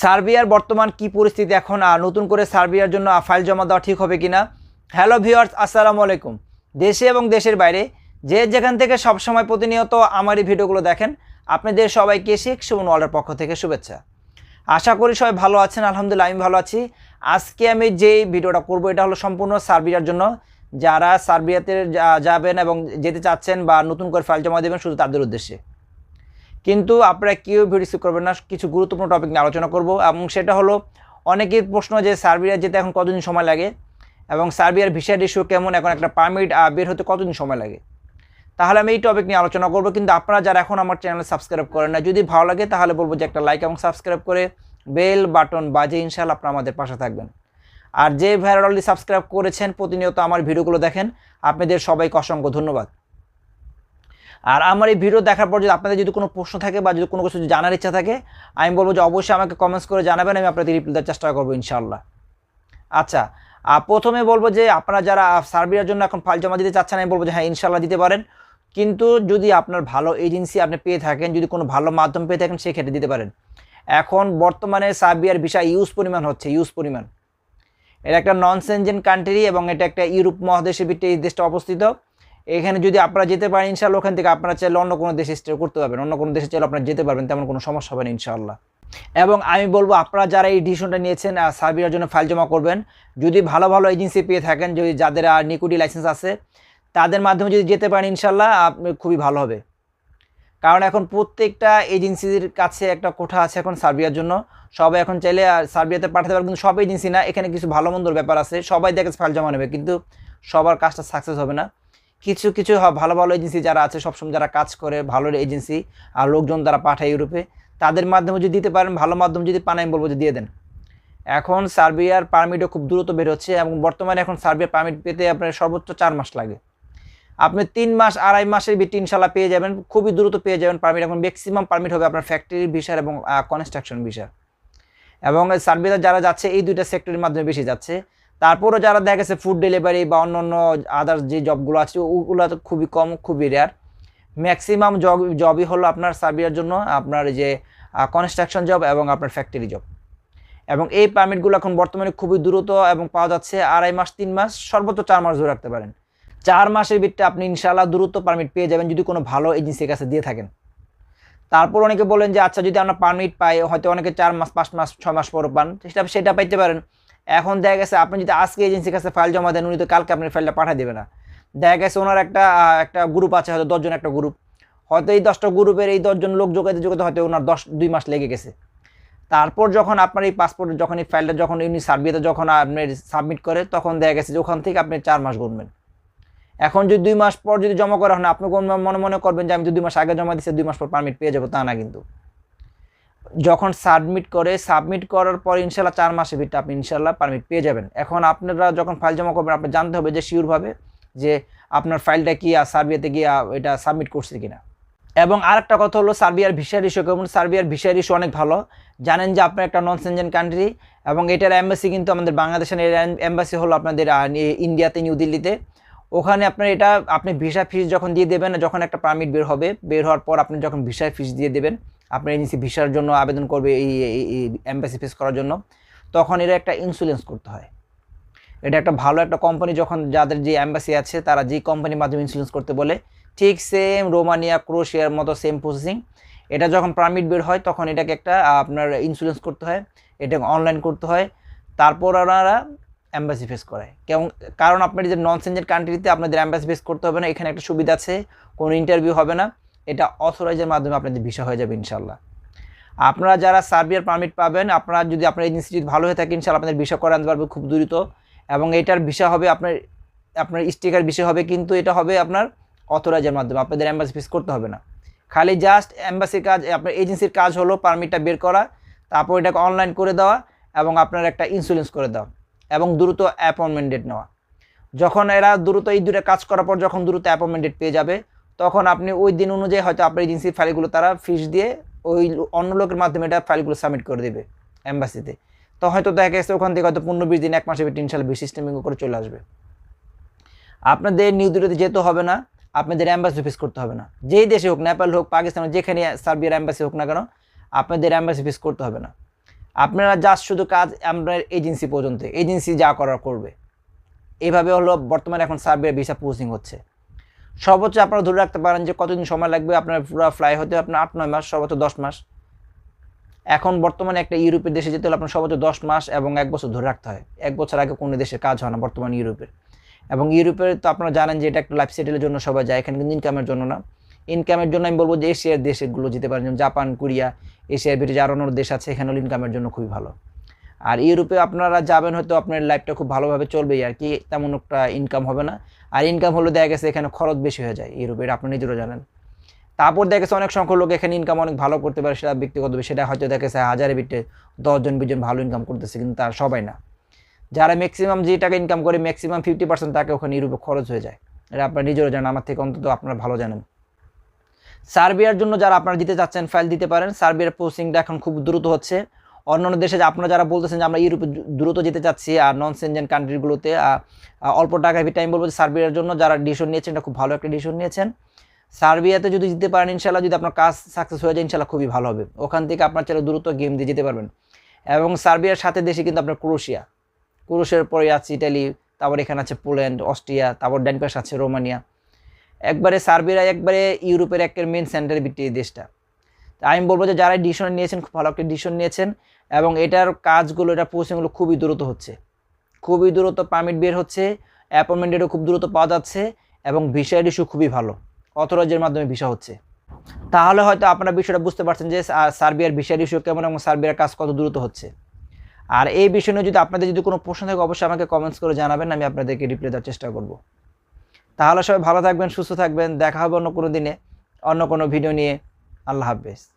সার্বিয়ার বর্তমান কি পরিস্থিতি এখন আর নতুন করে সার্বিয়ার জন্য ফাইল জমা দেওয়া ঠিক হবে কিনা? হ্যালো ভিউয়ার্স আসসালামু আলাইকুম। দেশে এবং দেশের বাইরে যে যেখান থেকে সবসময় প্রতিনিয়ত আমার এই ভিডিওগুলো দেখেন, আপনাদের সবাইকে শেখ সুমন ওয়ার্ল্ডের পক্ষ থেকে শুভেচ্ছা। আশা করি সবাই ভালো আছেন, আলহামদুলিল্লাহ আমি ভালো আছি। আজকে আমি যে ভিডিওটা করব, এটা হলো সম্পূর্ণ সার্বিয়ার জন্য। যারা সার্বিয়াতে যাবেন এবং যেতে চাচ্ছেন বা নতুন করে ফাইল জমা দেবেন, শুধু তাদের উদ্দেশ্যে। কিন্তু আপনারা কেউ ভিডিও স্কিপ করবেন না, কিছু গুরুত্বপূর্ণ টপিক নিয়ে আলোচনা করব। এবং সেটা হলো, অনেকের প্রশ্ন যে সার্বিয়া যেতে এখন কতদিন সময় লাগে? এবং সার্বিয়ার ভিসার ইস্যু কেমন? এখন একটা পারমিট বের হতে কতদিন সময় লাগে? তাহলে আমি এই টপিক নিয়ে আলোচনা করব। কিন্তু আপনারা যারা এখন আমার চ্যানেল সাবস্ক্রাইব করেন না, যদি ভালো লাগে তাহলে বলব যে একটা লাইক এবং সাবস্ক্রাইব করে বেল বাটন বাজে ইনশাল্লাহ আপনারা আমাদের পাশে থাকবেন। আর যে ভাইয়ার অলরেডি সাবস্ক্রাইব করেছেন, প্রতিনিয়ত আমার ভিডিওগুলো দেখেন। আপনাদের সবাইকে অসংখ্য ধন্যবাদ। আর আমার এই ভিডিও দেখার পর যদি আপনাদের যদি কোনো প্রশ্ন থাকে বা যদি কোনো কিছু জানার ইচ্ছা থাকে, আমি বলব যে অবশ্যই আমাকে কমেন্টস করে জানাবেন, আমি আপনাদের রিপ্লাই দেওয়ার চেষ্টা করব ইনশাল্লাহ আচ্ছা আর প্রথমে বলব যে আপনারা যারা সার্বিয়ার জন্য এখন ফাইল জমা দিতে চাচ্ছেন, আমি বলব যে হ্যাঁ ইনশাল্লাহ দিতে পারেন। কিন্তু যদি আপনার ভালো এজেন্সি আপনি পেয়ে থাকেন, যদি কোনো ভালো মাধ্যম পেয়ে থাকেন, সেক্ষেত্রে দিতে পারেন। এখন বর্তমানে সার্বিয়ার ভিসা ইউজ পরিমাণ হচ্ছে ইউজ পরিমাণ। এটা একটা নন সেনজেন কান্ট্রি এবং এটা একটা ইউরোপ মহাদেশের ভিত্তিতে এই দেশটা অবস্থিত। এখানে যদি আপনারা যেতে পারেন ইনশাল্লাহ ওখান থেকে আপনারা চাইলে অন্য কোনো দেশে স্টে করতে পারবেন। অন্য কোনো দেশে চাইলে আপনারা যেতে পারবেন, তেমন কোনো সমস্যা হবে না, ইনশাআল্লাহ। এবং আমি বলব, আপনারা যারা এই ডিসিশনটা নিয়েছেন সার্বিয়ার জন্য ফাইল জমা করবেন। যদি ভালো ভালো এজেন্সি পেয়ে থাকেন, যদি যাদের আর নিকুটি লাইসেন্স আছে, তাদের মাধ্যমে যদি যেতে পারেন ইনশাল্লাহ খুবই ভালো হবে। কারণ এখন প্রত্যেকটা এজেন্সির কাছে একটা কোঠা আছে এখন সার্বিয়ার জন্য। সবাই এখন চাইলে আর সার্বিয়াতে পাঠাতে পারবে কিন্তু সব এজেন্সি না, এখানে কিছু ভালো মন্দর ব্যাপার আছে, সবাই দেখে ফাইল জমা নেবে, কিন্তু সবার কাজটা সাকসেস হবে না। কিছু কিছু হ- ভালো ভালো এজেন্সি যারা আছে, সবসময় যারা কাজ করে, ভালো এজেন্সি আর লোকজন যারা পাঠায় ইউরোপে, তাদের মাধ্যমে যদি দিতে পারেন, ভালো মাধ্যম যদি পান, আমি বলব যে দিয়ে দেন। এখন সার্বিয়ার পারমিটও খুব দ্রুত বের হচ্ছে এবং বর্তমানে এখন সার্বিয়ার পারমিট পেতে আপনার সর্বোচ্চ চার মাস লাগে। আপনি তিন মাস, আড়াই মাসের ভিত্তি ইনশাল্লাহ পেয়ে যাবেন, খুবই দ্রুত পেয়ে যাবেন পারমিট এখন ম্যাক্সিমাম পারমিট হবে আপনার ফ্যাক্টরি ভিসার এবং কনস্ট্রাকশন ভিসার এবং সার্বিয়াতে যারা যাচ্ছে, এই দুইটা সেক্টরের মাধ্যমে বেশি যাচ্ছে। তারপরও যারা দেখা গেছে ফুড ডেলিভারি বা অন্য অন্য আদার্স যে জবগুলো আছে, ওগুলো তো খুবই কম, খুবই রেয়ার ম্যাক্সিমাম জব জবই হলো আপনার সার্বিয়ার জন্য আপনার যে কনস্ট্রাকশন জব এবং আপনার ফ্যাক্টরি জব এবং এই পারমিটগুলো এখন বর্তমানে খুবই দ্রুত এবং পাওয়া যাচ্ছে আড়াই মাস, তিন মাস, সর্বোচ্চ চার মাস ধরে রাখতে পারেন। চার মাসের ভিতরে আপনি ইনশাআল্লাহ দ্রুত পারমিট পেয়ে যাবেন যদি কোনো ভালো এজেন্সির কাছে দিয়ে থাকেন। তারপর অনেকে বলেন যে আচ্ছা যদি আমরা পারমিট পাই, হয়তো অনেকে চার মাস, পাঁচ মাস, ছয় মাস পর পান, সেটা সেটা পাইতে পারেন। এখন দেখা গেছে আপনি যদি আজকে এজেন্সির কাছে ফাইল জমা দেন, উনি তো কালকে আপনার ফাইলটা পাঠিয়ে দেবে না। দেখা গেছে ওনার একটা একটা গ্রুপ আছে, হয়তো দশজন একটা গ্রুপ হয়তো এই দশটা গ্রুপের এই দশজন লোক যোগাতে যোগাতে হয়তো ওনার দশ, দুই মাস লেগে গেছে। তারপর যখন আপনার এই পাসপোর্ট যখন এই ফাইলটা যখন ইউনি সার্ভিতে যখন আপনি সাবমিট করে, তখন দেখা গেছে যে ওখান থেকে আপনি চার মাস গুনবেন। এখন যদি দুই মাস পর যদি জমা করা হয় আপনি কোন মনে মনে করবেন যে আমি তো দুই মাস আগে জমা দিচ্ছি দুই মাস পর পারমিট পেয়ে যাব? তা না কিন্তু। যখন সাবমিট করে সাবমিট করার পর ইনশাল্লাহ চার মাসের ভিতরে আপনি ইনশাল্লাহ পারমিট পেয়ে যাবেন। এখন আপনারা যখন ফাইল জমা করবেন আপনি জানতে হবে যে শিওরভাবে যে আপনার ফাইলটা কি আর সার্বিয়াতে গিয়ে এটা সাবমিট করছে কিনা। এবং আরেকটা কথা হলো সার্বিয়ার ভিসার ইস্যু কেমন? সার্বিয়ার ভিসার ইস্যু অনেক ভালো। জানেন যে আপনার একটা নন সেনজেন কান্ট্রি এবং এটার এম্বাসি কিন্তু আমাদের বাংলাদেশের এম্বাসি হলো আপনাদের ইন্ডিয়াতে নিউ দিল্লিতে ওখানে আপনার এটা, আপনি ভিসা ফিস যখন দিয়ে দেবেন, যখন একটা পারমিট বের হবে, বের হওয়ার পর আপনি যখন ভিসার ফিস দিয়ে দেবেন আপনার এজেন্সি ভিসার জন্য আবেদন করবে, এই এম্বাসি ফেস করার জন্য, তখন এরা একটা ইন্স্যুরেন্স করতে হয়। এটা একটা ভালো একটা কোম্পানি যখন যাদের যে অ্যাম্বাসি আছে, তারা যে কোম্পানির মাধ্যমে ইন্স্যুরেন্স করতে বলে, ঠিক সেম রোমানিয়া ক্রোশিয়ার মতো সেম প্রসেসিং এটা যখন পারমিট বের হয়, তখন এটাকে একটা আপনার ইন্স্যুরেন্স করতে হয়, এটাকে অনলাইন করতে হয়, তারপর ওনারা অ্যাম্বাসি ফেস করে কেমন, কারণ আপনার যে নন সেঞ্জের কান্ট্রিতে আপনাদের অ্যাম্বাসি ফেস করতে হবে না, এখানে একটা সুবিধা আছে, কোনো ইন্টারভিউ হবে না এটা অথরাইজের মাধ্যমে আপনাদের ভিসা হয়ে যাবে ইনশাল্লাহ আপনারা যারা সার্বিয়ার পারমিট পাবেন, আপনারা যদি আপনার যদি ভালো হয়ে থাকে ইনশাল্লাহ আপনাদের ভিসা করে আনতে পারবে খুব দ্রুত। এবং এটার ভিসা হবে আপনার আপনার স্টিকার বিষয় হবে, কিন্তু এটা হবে আপনার অথরাইজের মাধ্যমে। আপনাদের অ্যাম্বাসি ফিস করতে হবে না। খালি জাস্ট অ্যাম্বাসির কাজ, আপনার এজেন্সির কাজ হলো পারমিটটা বের করা, তারপর এটাকে অনলাইন করে দেওয়া, এবং আপনার একটা ইন্স্যুরেন্স করে দেওয়া, এবং দ্রুত অ্যাপয়েন্টমেন্ট ডেট নেওয়া। যখন এরা দ্রুত এই দুটো কাজ করার পর যখন দ্রুত অ্যাপয়েন্টমেন্ট ডেট পেয়ে যাবে তখন আপনি ওই দিন অনুযায়ী হয়তো আপনার এজেন্সির ফাইলগুলো তারা ফিস দিয়ে ওই অন্য লোকের মাধ্যমে এটা ফাইলগুলো সাবমিট করে দেবে অ্যাম্বাসিতে তো হয়তো দেখা গেছে ওখান থেকে হয়তো পনেরো বিশ দিন, এক মাসে ভিতরে ইনশাল্লাহ বিশ সিস্টেমিং করে চলে আসবে। আপনাদের নিউ দিল্লিতে যেতে হবে না, আপনাদের অ্যাম্বাসি অফিস করতে হবে না। যেই দেশে হোক, নেপাল হোক, পাকিস্তান হোক, যেখানে সার্বিয়ার অ্যাম্বাসি হোক না কেন, আপনাদের অ্যাম্বাসি ফিস করতে হবে না। আপনারা জাস্ট শুধু কাজ আপনার এজেন্সি পর্যন্ত এজেন্সি যা করার করবে। এভাবে হলো বর্তমানে এখন সার্বিয়া ভিসা পোস্টিং হচ্ছে। সর্বোচ্চ আপনারা ধরে রাখতে পারেন যে কতদিন সময় লাগবে আপনার পুরো ফ্লাই হতে? আপনার আট, নয় মাস, সর্বোচ্চ দশ মাস। এখন বর্তমানে একটা ইউরোপের দেশে যেতে হলে আপনার সর্বোচ্চ দশ মাস এবং এক বছর ধরে রাখতে হয়। এক বছর আগে কোনো দেশে কাজ হয় না বর্তমানে ইউরোপের। এবং ইউরোপের তো আপনারা জানেন যে এটা একটা লাইফ সেটেলের জন্য সবাই যায়, এখানে কিন্তু ইনকামের জন্য না। ইনকামের জন্য আমি বলব যে এশিয়ার দেশগুলো যেতে পারেন, যেমন জাপান কোরিয়া এশিয়ার ভিতরে যে আরও অন্য দেশ আছে এখানে ইনকামের জন্য খুবই ভালো। আর ইউরোপে আপনারা যাবেন হয়তো আপনার লাইফটা খুব ভালোভাবে চলবেই, আর কি তেমন একটা ইনকাম হবে না। আর ইনকাম হলে দেখা গেছে এখানে খরচ বেশি হয়ে যায় ইউরোপে, এটা আপনি নিজেরও জানেন। তারপর দেখা গেছে অনেক সংখ্যক লোক এখানে ইনকাম অনেক ভালো করতে পারে, সেটা ব্যক্তিগত সেটা হয়তো দেখা গেছে হাজারে বিটে দশজন, বিশজন ভালো ইনকাম করতেছে, কিন্তু তার সবাই না। যারা ম্যাক্সিমাম যে টাকা ইনকাম করে ম্যাক্সিমাম ফিফটি পার্সেন্ট তাকে ওখানে ইউরোপে খরচ হয়ে যায়। এটা আপনারা নিজেরও জানেন, আমার থেকে অন্তত আপনারা ভালো জানেন। সার্বিয়ার জন্য যারা আপনারা দিতে চাচ্ছেন ফাইল দিতে পারেন। সার্বিয়ার পোস্টিংটা এখন খুব দ্রুত হচ্ছে। অন্যান্য দেশে আপনারা যারা বলতেছেন যে আমরা ইউরোপে দ্রুত যেতে চাচ্ছি আর নন সেনজেন কান্ট্রিগুলোতে অল্প টাকা ভিটা আমি বলব যে সার্বিয়ার জন্য যারা ডিসিশন নিয়েছেন, এটা খুব ভালো একটা ডিসিশন নিয়েছেন। সার্বিয়াতে যদি যেতে পারেন ইনশাল্লাহ যদি আপনার কাজ সাকসেস হয়ে যায় ইনশাল্লাহ খুবই ভালো হবে। ওখান থেকে আপনার চাইলে দ্রুত গেম দিয়ে যেতে পারবেন। এবং সার্বিয়ার সাথে দেশে কিন্তু আপনার ক্রোশিয়া। ক্রোশের পরে আছে ইটালি, তারপর এখানে আছে পোল্যান্ড, অস্ট্রিয়া, তারপর ড্যানপাস আছে রোমানিয়া। একবারে সার্বিয়া একবারে ইউরোপের একের মেন সেন্টারে ভিত্তি দেশটা। আমি বলব যে যারা ডিসিশন নিয়েছেন, খুব ভালো একটা ডিসিশন নিয়েছেন। এবং এটার কাজগুলো এটা পোস্টিংগুলো খুবই দ্রুত হচ্ছে। খুবই দ্রুত পারমিট বের হচ্ছে অ্যাপয়েন্টমেন্টেরও খুব দ্রুত পাওয়া যাচ্ছে এবং ভিসা ইস্যু খুবই ভালো। অথরাইজের মাধ্যমে ভিসা হচ্ছে। তাহলে হয়তো আপনারা বিষয়টা বুঝতে পারছেন যে সার্বিয়ার ভিসার ইস্যু কেমন এবং সার্বিয়ার কাজ কত দ্রুত হচ্ছে। আর এই বিষয় নিয়ে যদি আপনাদের যদি কোনো প্রশ্ন থাকে, অবশ্যই আমাকে কমেন্টস করে জানাবেন, আমি আপনাদেরকে রিপ্লাই দেওয়ার চেষ্টা করব। তাহলে সবাই ভালো থাকবেন, সুস্থ থাকবেন, দেখা হবে অন্য কোনো দিনে, অন্য কোনো ভিডিও নিয়ে। আল্লাহ হাফেজ।